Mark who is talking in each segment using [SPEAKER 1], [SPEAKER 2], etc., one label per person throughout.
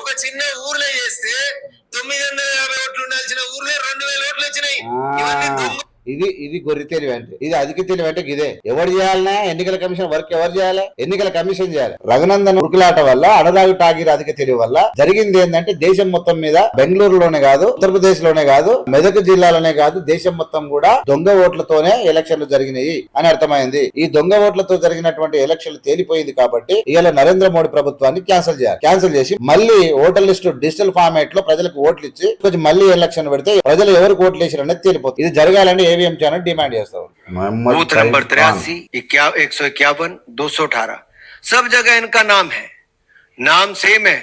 [SPEAKER 1] ఒక చిన్న ఊర్లో చేస్తే తొమ్మిది వందల యాభై ఓట్లు ఉండాల్సిన ఊర్లో రెండు వేల ఓట్లు వచ్చినాయి. ఇవన్నీ
[SPEAKER 2] ఇది ఇది గొర్రె తెలివి అంటే ఇది అధిక తెలివి అంటే ఇదే. ఎవరు చేయాలన్నా ఎన్నికల కమిషన్ వర్క్ ఎవరు చేయాలి? ఎన్నికల కమిషన్ చేయాలి. రఘునందన్ ఉరుకులాట వల్ల అనురాగ్ ఠాగీర్ అధిక తెలివి వల్ల జరిగింది ఏంటంటే దేశం మొత్తం మీద బెంగళూరులోనే కాదు ఉత్తరప్రదేశ్లోనే కాదు మెదక్ జిల్లాలోనే కాదు దేశం మొత్తం కూడా దొంగ ఓట్లతోనే ఎలక్షన్లు జరిగినాయి అని అర్థమైంది. ఈ దొంగ ఓట్లతో జరిగినటువంటి ఎలక్షన్లు తేలిపోయింది కాబట్టి ఇవాళ నరేంద్ర మోడీ ప్రభుత్వాన్ని క్యాన్సిల్ చేయాలి. క్యాన్సిల్ చేసి మళ్ళీ ఓటర్ లిస్ట్ డిజిటల్ ఫార్మాట్లో ప్రజలకు ఓట్లు ఇచ్చి కొంచెం మళ్ళీ ఎలక్షన్ పెడితే ప్రజలు ఎవరికి ఓట్లు వేసారు అనేది తేలిపోతుంది. ఇది జరగాలని ఏవిఎం ఛానల్ డిమాండ్ చేస్తాం
[SPEAKER 3] बूथ नंबर तिरासी एक सौ इक्यावन दो सौ अठारह सब जगह इनका नाम है नाम सेम है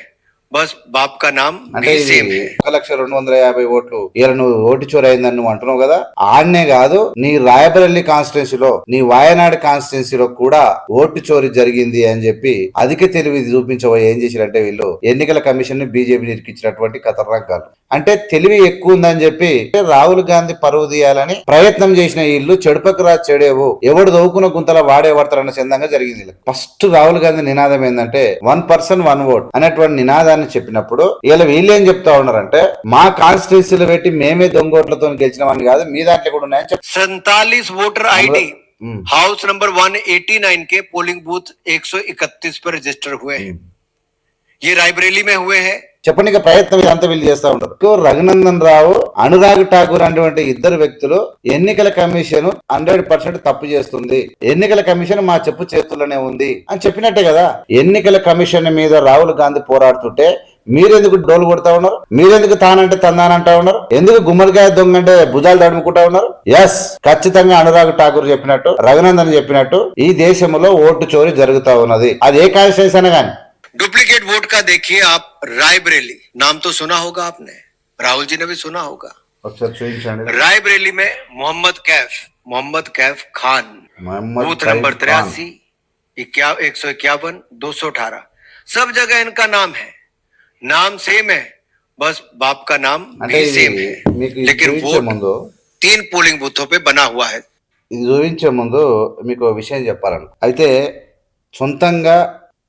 [SPEAKER 3] బస్
[SPEAKER 2] బాప్
[SPEAKER 3] కా నామ్
[SPEAKER 2] ఒక లక్ష రెండు వందల యాభై ఓట్లు. ఇలా నువ్వు ఓటు చోరైందని నువ్వు అంటున్నావు కదా? ఆడనే కాదు నీ రాయబరెల్లి కాన్స్టిట్యున్సీలో నీ వాయనాడు కాన్స్టిట్యున్సీలో కూడా ఓటు చోరీ జరిగింది అని చెప్పి అధిక తెలివి చూపించవో ఏం చేసినట్టే వీళ్ళు ఎన్నికల కమిషన్ని బీజేపీ ఇరికించినటువంటి కథరంకాలు. అంటే తెలివి ఎక్కువ ఉందని చెప్పి రాహుల్ గాంధీ పరువు తీయాలని ప్రయత్నం చేసిన వీళ్ళు చెడుపక్క రా చెడేవు. ఎవడు దవ్వుకున్న గుంతల వాడే పడతారన్న చందంగా జరిగింది. ఫస్ట్ రాహుల్ గాంధీ నినాదం ఏంటంటే వన్ పర్సన్ వన్ ఓట్ అనేటువంటి నినాదాన్ని చెప్పినప్పుడు వీళ్ళు వీళ్ళు ఏం చెప్తా ఉన్నారంటే మా కాన్స్టిట్యూన్సీలు పెట్టి మేమే దొంగ ఓట్లతో గెలిచినామని కాదు మీ దాంట్లో కూడా ఉన్నాయని చెప్
[SPEAKER 3] सैतालीस वोटर आईडी
[SPEAKER 2] हम्म।
[SPEAKER 3] हाउस नंबर 189 के पोलिंग बूथ 131 पर रजिस्टर हुए हैं ये रायबरेली में हुए हैं
[SPEAKER 2] చెప్పడానికి ప్రయత్నం ఇదంతా వీళ్ళు చేస్తా ఉంటారు. రఘునందన్ రావు అనురాగ్ ఠాకూర్ అనేటువంటి ఇద్దరు వ్యక్తులు ఎన్నికల కమిషన్ హండ్రెడ్ పర్సెంట్ తప్పు చేస్తుంది. ఎన్నికల కమిషన్ మా చెప్పు చేతుల్లోనే ఉంది అని చెప్పినట్టే కదా. ఎన్నికల కమిషన్ మీద రాహుల్ గాంధీ పోరాడుతుంటే మీరెందుకు డోలు కొడతా ఉన్నారు? మీరెందుకు తానంటే తందానంటా ఉన్నారు? ఎందుకు గుమ్మడికాయ దొంగ అంటే భుజాలు తడుముకుంటా ఉన్నారు? ఎస్ ఖచ్చితంగా అనురాగ్ ఠాకూర్ చెప్పినట్టు రఘునందన్ చెప్పినట్టు ఈ దేశంలో ఓటు చోరీ జరుగుతా ఉన్నది. అది ఏ కాన్స్టిట్యూన్స్ అయినా కానీ.
[SPEAKER 3] डुप्लीकेट वोट का देखिए आप रायबरेली नाम तो सुना होगा आपने राहुल जी ने भी सुना होगा
[SPEAKER 2] ఒకసారి చూపించండి
[SPEAKER 3] रायबरेली में मोहम्मद कैफ मोहम्मद कैफ खान
[SPEAKER 2] मोहम्मद
[SPEAKER 3] बूथ
[SPEAKER 2] कैफ
[SPEAKER 3] नंबर
[SPEAKER 2] खान।
[SPEAKER 3] तिरासी इक्या एक सौ इक्यावन दो सौ अठारह सब जगह इनका नाम है नाम सेम है बस बाप का नाम
[SPEAKER 2] అంటే
[SPEAKER 3] भी
[SPEAKER 2] ఇది
[SPEAKER 3] सेम है
[SPEAKER 2] మీకు ఇది
[SPEAKER 3] लेकिन
[SPEAKER 2] చూపించే
[SPEAKER 3] वोट
[SPEAKER 2] ముందు
[SPEAKER 3] तीन पोलिंग बूथों पे बना हुआ है
[SPEAKER 2] ఇది చూపించే ముందు మీకు ఒక విషయం చెప్పాలను అయితే సొంతంగా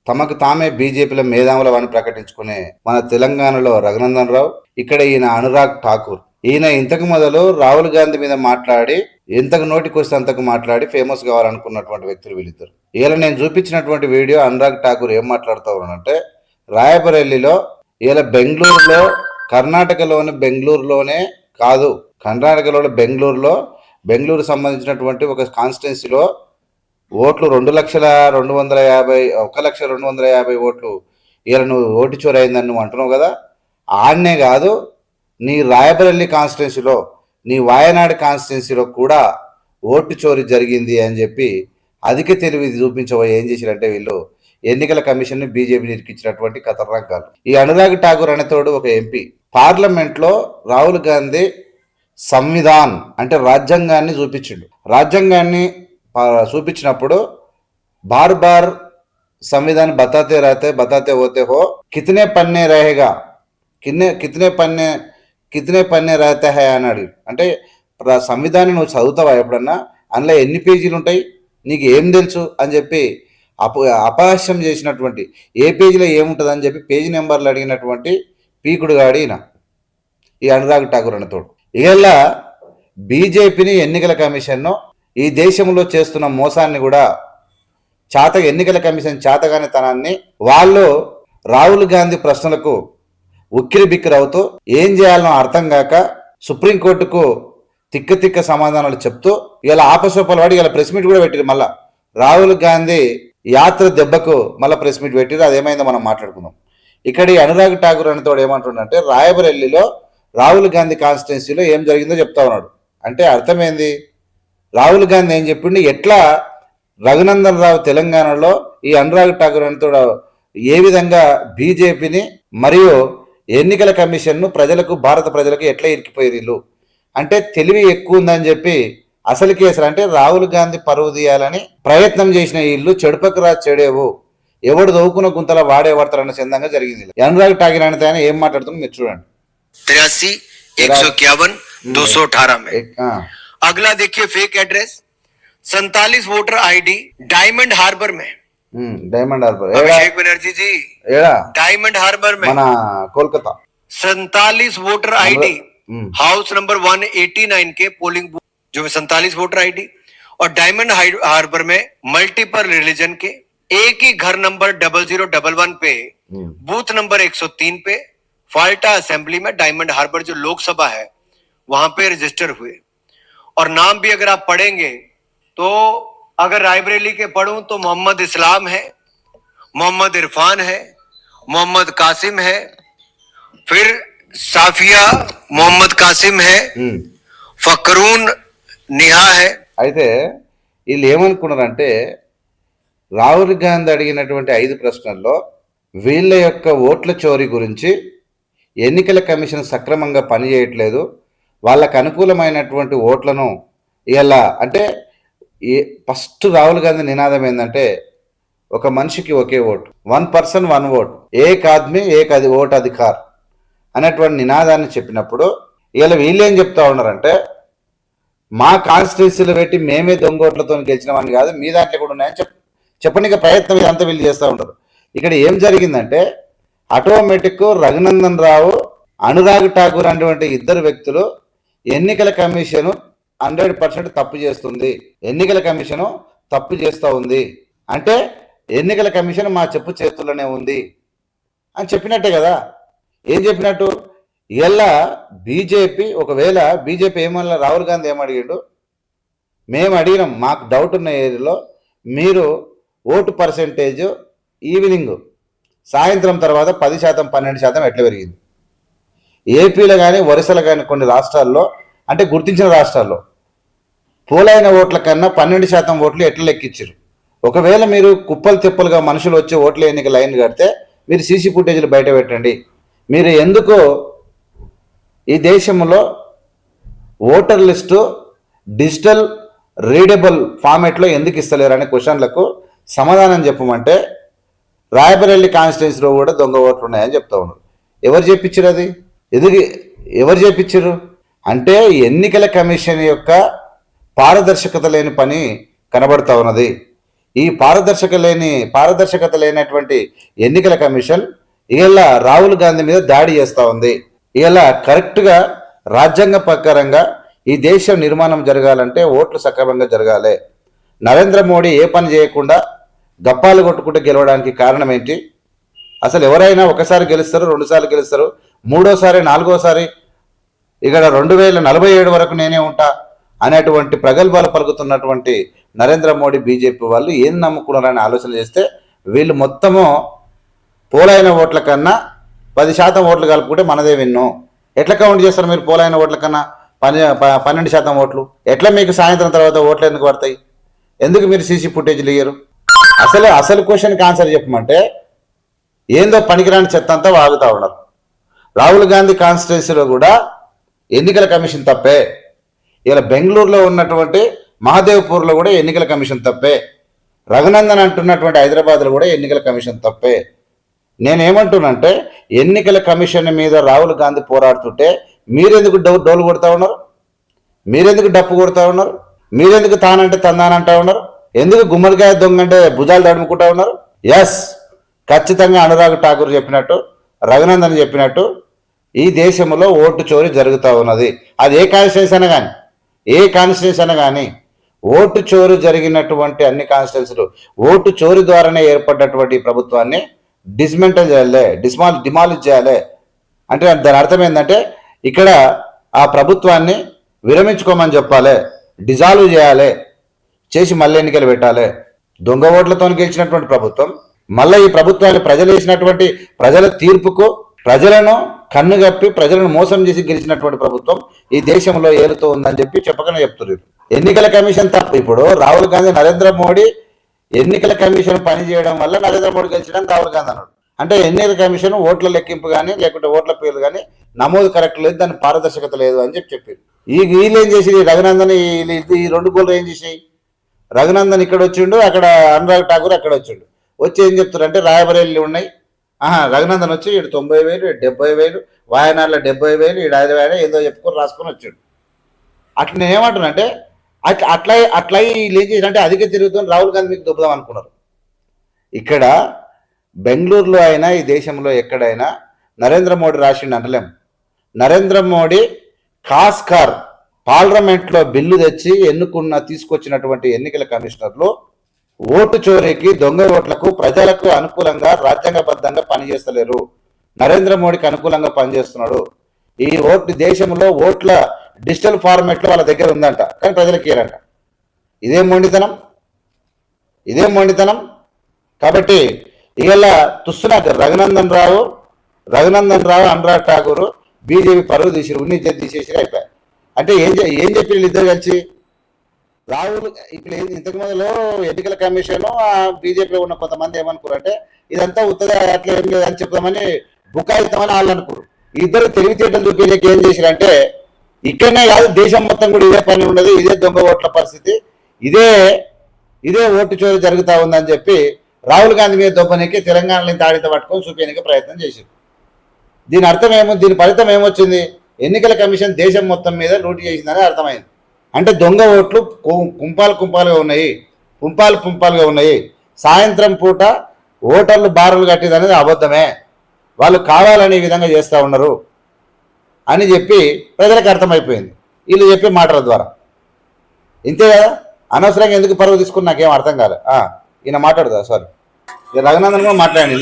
[SPEAKER 2] తమకు తామే బీజేపీలో మేధావుల అని ప్రకటించుకునే మన తెలంగాణలో రఘునందన్ రావు ఇక్కడ ఈయన అనురాగ్ ఠాకూర్. ఈయన ఇంతకు మొదలు రాహుల్ గాంధీ మీద మాట్లాడి ఎంతకు నోటికి వస్తే అంతకు మాట్లాడి ఫేమస్ కావాలనుకున్నటువంటి వ్యక్తులు వీళ్ళిద్దరు. ఇలా నేను చూపించినటువంటి వీడియో అనురాగ్ ఠాకూర్ ఏం మాట్లాడుతూ ఉన్నాడంటే రాయబరేలిలో ఇలా బెంగళూరులో కర్ణాటకలోని బెంగళూరులోనే కాదు కర్ణాటకలోని బెంగళూరులో బెంగళూరు సంబంధించినటువంటి ఒక కాన్స్టిట్యున్సీలో ఓట్లు రెండు లక్షల రెండు వందల యాభై ఒక లక్ష రెండు వందల యాభై ఓట్లు. ఇలా నువ్వు ఓటు చోరీ అయిందని నువ్వు అంటున్నావు కదా? ఆడనే కాదు నీ రాయబరెల్లి కాన్స్టిట్యున్సీలో నీ వాయనాడు కాన్స్టిట్యున్సీలో కూడా ఓటు చోరీ జరిగింది అని చెప్పి అధిక తెలివి చూపించబోయి ఏం చేశారంటే వీళ్ళు ఎన్నికల కమిషన్ని బీజేపీ ఇరికించినటువంటి ఖతర్నాకాలు ఈ అనురాగ్ ఠాగూర్ అనేతోడు ఒక ఎంపీ. పార్లమెంట్లో రాహుల్ గాంధీ సంవిధాన్ అంటే రాజ్యాంగాన్ని చూపించిండు. రాజ్యాంగాన్ని చూపించినప్పుడు బార్ బార్ संविधान बताते रहते बताते होते हो कितने पन्ने रहेगा కిన్నే కితనే పన్నే కితనే పన్నే रहता है అన్నాడు అంటే ప్ర- సంవిధానం నువ్వు చదువుతావా ఎప్పుడన్నా అందులో ఎన్ని పేజీలు ఉంటాయి నీకు ఏం తెలుసు అని చెప్పి అప అపహాస్యం చేసినటువంటి ఏ పేజీలో ఏముంటుంది అని చెప్పి పేజీ నెంబర్లు అడిగినటువంటి పీకుడు గాడి ఈయన ఈ అనురాగ్ ఠాకూర్ అనేతోడు ఇలా బీజేపీని ఎన్నికల కమిషన్ను ఈ దేశంలో చేస్తున్న మోసాన్ని కూడా చాత ఎన్నికల కమిషన్ చాతగాని తనాన్ని వాళ్ళు రాహుల్ గాంధీ ప్రశ్నలకు ఉక్కిరి బిక్కిరవుతూ ఏం చేయాలనో అర్థం కాక సుప్రీంకోర్టుకు తిక్క తిక్క సమాధానాలు చెప్తూ ఇలా ఆపసోపాలు వాడి ఇలా ప్రెస్ మీట్ కూడా పెట్టిరు మళ్ళా. రాహుల్ గాంధీ యాత్ర దెబ్బకు మళ్ళీ ప్రెస్ మీట్ పెట్టారు. అదేమైందో మనం మాట్లాడుకుందాం. ఇక్కడ ఈ అనురాగ్ ఠాకూర్ అనేతోడు ఏమంటుండంటే రాయబరెల్లిలో రాహుల్ గాంధీ కాన్స్టిట్యున్సీలో ఏం జరిగిందో చెప్తా ఉన్నాడు. అంటే అర్థమైంది రాహుల్ గాంధీ ఏం చెప్పిండు ఎట్లా రఘునందన్ రావు తెలంగాణలో ఈ అనురాగ్ ఠాకూర్ అనేతోడు ఏ విధంగా బీజేపీని మరియు ఎన్నికల కమిషన్ను ప్రజలకు భారత ప్రజలకు ఎట్లా ఇరికిపోయారు వీళ్ళు అంటే తెలివి ఎక్కువ ఉందని చెప్పి అసలు కేసులు అంటే రాహుల్ గాంధీ పరువు తీయాలని ప్రయత్నం చేసిన వీళ్ళు చెడుపకు రా చెడేవు ఎవడు దోకున్న గుంతల వాడే పడతారన్న చందంగా జరిగింది అనురాగ్ ఠాకూర్ అనేది ఆయన ఏం మాట్లాడుతుందో మీరు చూడండి
[SPEAKER 3] तिरासी एक सौ इक्यावन दो सौ अठारह में
[SPEAKER 2] ఎక్- ఆ,
[SPEAKER 3] अगला देखिए फेक एड्रेस सैतालीस वोटर आईडी डायमंड हार्बर में
[SPEAKER 2] ఉమ్, డైమండ్ హార్బర్ ఏడా
[SPEAKER 3] अभिषेक बनर्जी जी
[SPEAKER 2] ఏడా
[SPEAKER 3] डायमंड हार्बर में
[SPEAKER 2] మన కోల్కతా
[SPEAKER 3] सैतालीस वोटर आईडी
[SPEAKER 2] हम्म।
[SPEAKER 3] हाउस नंबर 189 के पोलिंग बूथ जो सैतालीस वोटर आईडी और डायमंड हाइ- हार्बर में मल्टीपल रिलीजन के एक ही घर number double zero double one पे
[SPEAKER 2] हम्म।
[SPEAKER 3] बूथ नंबर 103 पे फाल्टा असेंबली में डायमंड हार्बर जो लोकसभा है वहां पे रजिस्टर हुए और नाम भी अगर आप पढ़ेंगे तो अगर रायबरेली के पढ़ूं तो मोहम्मद इस्लाम है मोहम्मद इरफान है मोहम्मद कासिम है फिर साफिया मोहम्मद कासिम है
[SPEAKER 2] ఉమ్.
[SPEAKER 3] फकरून निहा है
[SPEAKER 2] అయితే వీళ్ళు ఏమనుకున్నారంటే రాహుల్ గాంధీ అడిగినటువంటి ఐదు ప్రశ్నల్లో వీళ్ళ యొక్క ఓట్ల చోరీ గురించి ఎన్నికల కమిషన్ సక్రమంగా పనిచేయట్లేదు వాళ్ళకు అనుకూలమైనటువంటి ఓట్లను ఇలా అంటే ఏ ఫస్ట్ రాహుల్ గాంధీ నినాదం ఏంటంటే ఒక మనిషికి ఒకే vote one person one vote ఏక్ ఆద్మీ ఏక్ అది ఓట్ అధికార్ అనేటువంటి నినాదాన్ని చెప్పినప్పుడు ఇలా వీళ్ళు ఏం చెప్తా ఉన్నారంటే మా కాన్స్టిట్యూన్సీలు పెట్టి మేమే దొంగ ఓట్లతో గెలిచినామని కాదు మీ దాంట్లో కూడా ఉన్నాయని చెప్ చెప్పడానికి ప్రయత్నం ఇదంతా వీళ్ళు చేస్తూ ఉంటారు. ఇక్కడ ఏం జరిగిందంటే ఆటోమేటిక్ రఘునందన్ రావు అనురాగ్ ఠాకూర్ అనేటువంటి ఇద్దరు వ్యక్తులు ఎన్నికల కమిషన్ హండ్రెడ్ పర్సెంట్ తప్పు చేస్తుంది. ఎన్నికల కమిషను తప్పు చేస్తూ ఉంది. అంటే ఎన్నికల కమిషన్ మా చెప్పు చేతుల్లోనే ఉంది. అని చెప్పినట్టే కదా. ఏం చెప్పినట్టు? ఇలా బీజేపీ ఒకవేళ బీజేపీ ఏమన్నా రాహుల్ గాంధీ ఏమడిగాడు మేము అడిగినాం మాకు డౌట్ ఉన్న ఏరియాలో మీరు ఓటు పర్సెంటేజ్ ఈవినింగ్ సాయంత్రం తర్వాత పది శాతం పన్నెండు శాతం ఎట్లా పెరిగింది? ఏపీలో కానీ వరుసలో కానీ కొన్ని రాష్ట్రాల్లో అంటే గుర్తించిన రాష్ట్రాల్లో పోలైన ఓట్ల కన్నా పన్నెండు శాతం ఓట్లు ఎట్లా లెక్కించారు ఒకవేళ మీరు కుప్పలు తిప్పలుగా మనుషులు వచ్చి ఓట్ల ఎన్నిక లైన్ కడితే మీరు సీసీ ఫుటేజ్లు బయట పెట్టండి. మీరు ఎందుకు ఈ దేశంలో ఓటర్ లిస్టు డిజిటల్ రీడబుల్ ఫార్మేట్లో ఎందుకు ఇస్తలేరు అనే క్వశ్చన్లకు సమాధానం చెప్పమంటే రాయబరెల్లి కాన్స్టిట్యున్సీలో కూడా దొంగ ఓట్లు ఉన్నాయని చెప్తా ఉన్నారు. ఎవరు చెప్పించారు అది? ఎదుగు ఎవరు చెప్పించారు అంటే ఎన్నికల కమిషన్ యొక్క పారదర్శకత లేని పని కనబడుతూ ఉన్నది. ఈ పారదర్శక లేని పారదర్శకత లేనటువంటి ఎన్నికల కమిషన్ ఇలా రాహుల్ గాంధీ మీద దాడి చేస్తూ ఉంది. ఇలా కరెక్ట్గా రాజ్యాంగ ప్రకారంగా ఈ దేశం నిర్మాణం జరగాలంటే ఓట్లు సక్రమంగా జరగాలి. నరేంద్ర మోడీ ఏ పని చేయకుండా గప్పాలు కొట్టుకుంటూ గెలవడానికి కారణం ఏంటి? అసలు ఎవరైనా ఒకసారి గెలుస్తారు రెండుసార్లు గెలుస్తారు మూడోసారి నాలుగోసారి ఇక్కడ రెండు వేల నలభై ఏడు వరకు నేనే ఉంటా అనేటువంటి ప్రగల్భాలు పలుకుతున్నటువంటి నరేంద్ర మోడీ బీజేపీ వాళ్ళు ఏం నమ్ముకున్నారని ఆలోచన చేస్తే వీళ్ళు మొత్తము పోలైన ఓట్ల కన్నా పది శాతం ఓట్లు కలుపుకుంటే మనదే విన్ను. ఎట్లా కౌంట్ చేస్తారు మీరు పోలైన ఓట్ల కన్నా? పని ప- పన్నెండు శాతం ఓట్లు. ఎట్లా మీకు సాయంత్రం తర్వాత ఓట్లు ఎందుకు పడతాయి? ఎందుకు మీరు సీసీ ఫుటేజ్లు ఇయ్యరు? అసలు అసలు క్వశ్చన్కి ఆన్సర్ చెప్పమంటే ఏందో పనికిరాని చెత్త అంతా వాగుతూ ఉన్నారు. రాహుల్ గాంధీ కాన్స్టిట్యున్సీలో కూడా ఎన్నికల కమిషన్ తప్పే. ఇలా బెంగళూరులో ఉన్నటువంటి మహాదేవ్పూర్లో కూడా ఎన్నికల కమిషన్ తప్పే. రఘునందన్ అంటున్నటువంటి హైదరాబాద్లో కూడా ఎన్నికల కమిషన్ తప్పే. నేనేమంటున్నంటే ఎన్నికల కమిషన్ మీద రాహుల్ గాంధీ పోరాడుతుంటే మీరెందుకు డౌ డోలు కొడతా ఉన్నారు? మీరెందుకు డప్పు కొడతా ఉన్నారు? మీరెందుకు తానంటే తందానంటా ఉన్నారు? ఎందుకు గుమ్మడికాయ దొంగ అంటే భుజాలు తడుముకుంటా ఉన్నారు? ఎస్ ఖచ్చితంగా అనురాగ్ ఠాకూర్ చెప్పినట్టు రఘునందన్ చెప్పినట్టు ఈ దేశంలో ఓటు చోరీ జరుగుతూ ఉన్నది. అది ఏ కాన్స్టిట్యూన్స్ అయినా కానీ ఏ కాన్స్టిట్యూన్స్ అయినా కానీ ఓటు చోరు జరిగినటువంటి అన్ని కాన్స్టిట్యూన్సీలు ఓటు చోరీ ద్వారానే ఏర్పడినటువంటి ప్రభుత్వాన్ని డిస్మెంటల్ చేయాలి డిస్మాల్ డిమాలిజ్ చేయాలి. అంటే దాని అర్థం ఏంటంటే ఇక్కడ ఆ ప్రభుత్వాన్ని విరమించుకోమని చెప్పాలి డిజాల్వ్ చేయాలి చేసి మళ్ళీ ఎన్నికలు పెట్టాలి. దొంగ ఓట్లతో గెలిచినటువంటి ప్రభుత్వం మళ్ళీ ఈ ప్రభుత్వాన్ని ప్రజలు వేసినటువంటి ప్రజల తీర్పుకు ప్రజలను కన్నుగప్పి ప్రజలను మోసం చేసి గెలిచినటువంటి ప్రభుత్వం ఈ దేశంలో ఏలుతూ ఉందని చెప్పి చెప్పకనే చెప్తున్నారు. ఎన్నికల కమిషన్ తప్పు ఇప్పుడు రాహుల్ గాంధీ నరేంద్ర మోడీ ఎన్నికల కమిషన్ పని చేయడం వల్ల నరేంద్ర మోడీ గెలిచడం రాహుల్ గాంధీ అన్నాడు. అంటే ఎన్నికల కమిషన్ ఓట్ల లెక్కింపు కానీ లేకుంటే ఓట్ల పేర్లు కానీ నమోదు కరెక్ట్ లేదు దాని పారదర్శకత లేదు అని చెప్పి చెప్పారు. ఈ వీళ్ళు ఏం చేసి రఘునందన్ ఈ- రెండు గోళ్ళు ఏం చేసి రఘునందన్ ఇక్కడ వచ్చిండు అక్కడ అనురాగ్ ఠాకూర్ అక్కడ వచ్చిండు. వచ్చి ఏం చెప్తారు అంటే రాయబరేళ్ళు ఉన్నాయి. ఆహా రఘునందన్ వచ్చి ఈడు తొంభై వేలు ఈడు డెబ్బై వేలు వాయనాడులో డెబ్బై వేలు ఈడు ఐదు వేలు ఏదో చెప్పుకొని రాసుకొని వచ్చాడు. అట్లా నేను ఏమంటున్నానంటే అట్లా అట్లా అట్లా వీళ్ళు ఏం చేశారంటే అధిక తిరుగుతుంది రాహుల్ గాంధీ మీకు దొబ్బుదాం అనుకున్నారు. ఇక్కడ బెంగళూరులో అయినా ఈ దేశంలో ఎక్కడైనా నరేంద్ర మోడీ రాసిండు అనలేం. నరేంద్ర మోడీ కాస్కార్ పార్లమెంట్లో బిల్లు తెచ్చి ఎన్నుకున్న తీసుకొచ్చినటువంటి ఎన్నికల కమిషనర్లు ఓటు చోరీకి దొంగ ఓట్లకు ప్రజలకు అనుకూలంగా రాజ్యాంగబద్ధంగా పనిచేస్తలేరు. నరేంద్ర మోడీకి అనుకూలంగా పనిచేస్తున్నాడు. ఈ ఓటు దేశంలో ఓట్ల డిజిటల్ ఫార్మేట్లో వాళ్ళ దగ్గర ఉందంట. కానీ ప్రజలకు ఇయ్యారంట. ఇదేం మొండితనం. ఇదేం మొండితనం. కాబట్టి ఇవాళ తుస్సునాథ్ రఘునందన్ రావు రఘునందన్ రావు అనురాగ్ ఠాగూరు బీజేపీ పరువు తీసి ఉన్ని తీసేసి అయిపోయారు అంటే ఏం ఏం చెప్పి వీళ్ళిద్దరు కలిసి? రాహుల్ ఇప్పుడు ఇంతకు మొదలు ఎన్నికల కమిషన్ బీజేపీలో ఉన్న కొంతమంది ఏమనుకున్నారు అంటే ఇదంతా ఉత్తదే అట్లా ఏం లేదని చెప్తామని బుకాయిస్తామని వాళ్ళు అనుకోరు ఇద్దరు తెలివితేటలు చూపించకి ఏం చేశారంటే ఇక్కడనే కాదు దేశం మొత్తం కూడా ఇదే పని ఉండదు ఇదే దొంగ ఓట్ల పరిస్థితి ఇదే ఇదే ఓటు చోరీ జరుగుతూ ఉందని చెప్పి రాహుల్ గాంధీ మీద దొబ్బనికి తెలంగాణలో తాడిత పట్టుకొని చూపించడానికి ప్రయత్నం చేశారు. దీని అర్థం ఏమో దీని ఫలితం ఏమొచ్చింది? ఎన్నికల కమిషన్ దేశం మొత్తం మీద లూటీ చేసిందని అర్థమైంది. అంటే దొంగ ఓట్లు కుంపాలు కుంపాలుగా ఉన్నాయి. పుంపాలు పుంపాలుగా ఉన్నాయి. సాయంత్రం పూట ఓటర్లు బారులు కట్టేది అనేది అబద్ధమే. వాళ్ళు కావాలనే విధంగా చేస్తూ ఉన్నారు అని చెప్పి ప్రజలకు అర్థమైపోయింది. వీళ్ళు చెప్పే మాటల ద్వారా. ఇంతే కదా? అనవసరంగా ఎందుకు పరువు తీసుకుని నాకేం అర్థం కాలే. ఈయన మాట్లాడదా? సారీ. రఘునందన్ కూడా మాట్లాడండి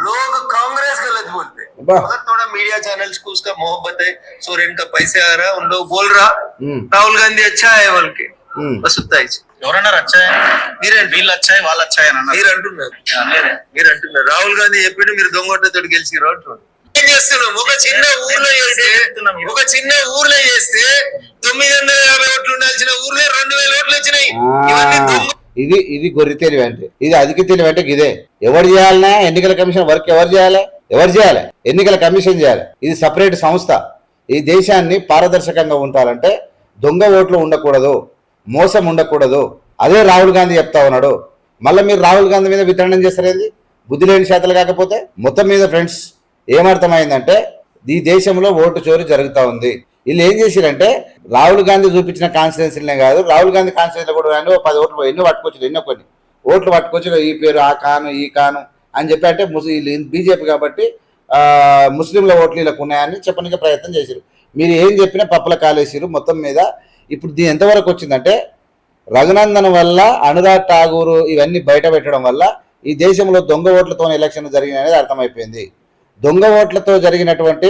[SPEAKER 1] लोग कांग्रेस गलत बोलते
[SPEAKER 2] वाह।
[SPEAKER 1] मगर थोड़ा मीडिया चैनल्स को उसका मोहब्बत है सोरेन का पैसे आ रहा है उन लोग बोल रहा
[SPEAKER 2] ఉమ్,
[SPEAKER 1] राहुल गांधी अच्छा है बोल के
[SPEAKER 2] ఉమ్.
[SPEAKER 1] బస్ ఉత్తాయి
[SPEAKER 4] ఎవరన్నారు వచ్చాయి
[SPEAKER 1] మీరేంటి
[SPEAKER 4] వీళ్ళు వచ్చాయి వాళ్ళు వచ్చాయి అని అన్నారు
[SPEAKER 1] మీరు అంటున్నారు
[SPEAKER 4] అనలేదే.
[SPEAKER 1] మీరు అంటున్నారు రాహుల్ గాంధీ చెప్పిండు మీరు దొంగోటతో గెలిచి ఏం చేస్తున్నాం ఒక చిన్న ఊర్లో చేస్తే ఒక చిన్న ఊర్లో చేస్తే తొమ్మిది వందల యాభై ఓట్లు ఉండాల్సిన ఊర్లో రెండు వేల ఓట్లు వచ్చినాయి ఇవన్నీ
[SPEAKER 2] ఆ,
[SPEAKER 1] దొంగ
[SPEAKER 2] ఇది ఇది గొర్రె తెలివి అంటే ఇది అధిక తెలివి అంటే ఇదే. ఎవరు చేయాలన్నా ఎన్నికల కమిషన్ వర్క్ ఎవరు చేయాలి? ఎవరు చేయాలి? ఎన్నికల కమిషన్ చేయాలి. ఇది సపరేట్ సంస్థ. ఈ దేశాన్ని పారదర్శకంగా ఉండాలంటే దొంగ ఓట్లు ఉండకూడదు మోసం ఉండకూడదు. అదే రాహుల్ గాంధీ చెప్తా ఉన్నాడు. మళ్ళీ మీరు రాహుల్ గాంధీ మీద వితరణం చేస్తారేది బుద్ధి లేని శాతలు కాకపోతే? మొత్తం మీద ఫ్రెండ్స్ ఏమర్థమైందంటే ఈ దేశంలో ఓటు చోరీ జరుగుతూ ఉంది. వీళ్ళు ఏం చేసిరంటే రాహుల్ గాంధీ చూపించిన కాన్స్టిట్యున్సీలనే కాదు. రాహుల్ గాంధీ కాన్స్టిట్యున్సీలో కూడా రాండి ఓ పది ఓట్లు ఎన్నో పట్టుకొచ్చు ఎన్నో కొన్ని. ఓట్లు పట్టుకొచ్చి ఈ పేరు ఆ కాను ఈ కాను అని చెప్పి అంటే ముస్ బీజేపీ కాబట్టి ముస్లింల ఓట్లు వీళ్ళకు ఉన్నాయని చెప్పడానికి ప్రయత్నం చేశారు. మీరు ఏం చెప్పినా పప్పుల కాలేసారు మొత్తం మీద. ఇప్పుడు దీని ఎంతవరకు వచ్చిందంటే రఘునందన్ వల్ల అనురాగ్ ఠాగూర్ ఇవన్నీ బయట పెట్టడం వల్ల ఈ దేశంలో దొంగ ఓట్లతో ఎలక్షన్ జరిగినది అనేది అర్థమైపోయింది. దొంగ ఓట్లతో జరిగినటువంటి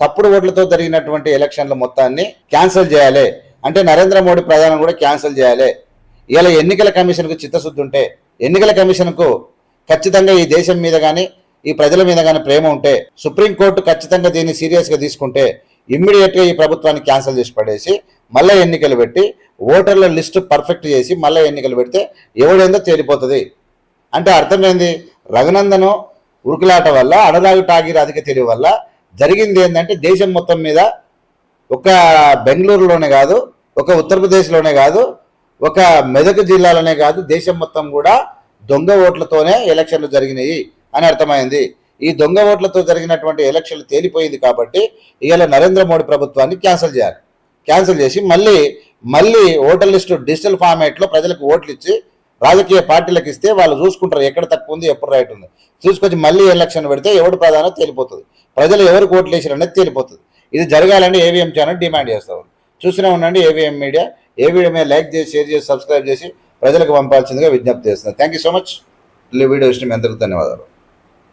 [SPEAKER 2] తప్పుడు ఓట్లతో జరిగినటువంటి ఎలక్షన్ల మొత్తాన్ని క్యాన్సిల్ చేయాలి. అంటే నరేంద్ర మోడీ ప్రధానం కూడా క్యాన్సిల్ చేయాలి. ఇలా ఎన్నికల కమిషన్కు చిత్తశుద్ధి ఉంటే ఎన్నికల కమిషన్కు ఖచ్చితంగా ఈ దేశం మీద కానీ ఈ ప్రజల మీద కానీ ప్రేమ ఉంటే సుప్రీంకోర్టు ఖచ్చితంగా దీన్ని సీరియస్గా తీసుకుంటే ఇమ్మీడియట్గా ఈ ప్రభుత్వాన్ని క్యాన్సిల్ చేసి పడేసి మళ్ళీ ఎన్నికలు పెట్టి ఓటర్ల లిస్ట్ పర్ఫెక్ట్ చేసి మళ్ళీ ఎన్నికలు పెడితే ఎవడేందో తేలిపోతుంది. అంటే అర్థమైంది రఘునందను ఉరుకులాట వల్ల అడలాగు ఠాగీర్ అధిక తెలివి వల్ల జరిగింది ఏంటంటే దేశం మొత్తం మీద ఒక బెంగళూరులోనే కాదు ఒక ఉత్తరప్రదేశ్లోనే కాదు ఒక మెదక్ జిల్లాలోనే కాదు దేశం మొత్తం కూడా దొంగ ఓట్లతోనే ఎలక్షన్లు జరిగినాయి అని అర్థమైంది. ఈ దొంగ ఓట్లతో జరిగినటువంటి ఎలక్షన్లు తేలిపోయింది కాబట్టి ఇవాళ నరేంద్ర మోడీ ప్రభుత్వాన్ని క్యాన్సిల్ చేయాలి. క్యాన్సిల్ చేసి మళ్ళీ మళ్ళీ ఓటర్ లిస్టు డిజిటల్ ఫార్మేట్లో ప్రజలకు ఓట్లు ఇచ్చి రాజకీయ పార్టీలకు ఇస్తే వాళ్ళు చూసుకుంటారు ఎక్కడ తక్కువ ఉంది ఎప్పుడు రైట్ ఉంది. చూసుకొచ్చి మళ్ళీ ఎలక్షన్ పెడితే ఎవడు ప్రధానం తేలిపోతుంది. ప్రజలు ఎవరు ఓట్లు వేసారు అనేది తేలిపోతుంది. ఇది జరగాలని ఏవిఎం ఛానల్ డిమాండ్ చేస్తారు చూసినా ఉండండి ఏవిఎం మీడియా. ఏవిఎం మీద లైక్ చేసి షేర్ చేసి సబ్స్క్రైబ్ చేసి ప్రజలకు పంపాల్సిందిగా విజ్ఞప్తి చేస్తున్నాను thank you so much video ఇష్టం ఎంతకు ధన్యవాదాలు.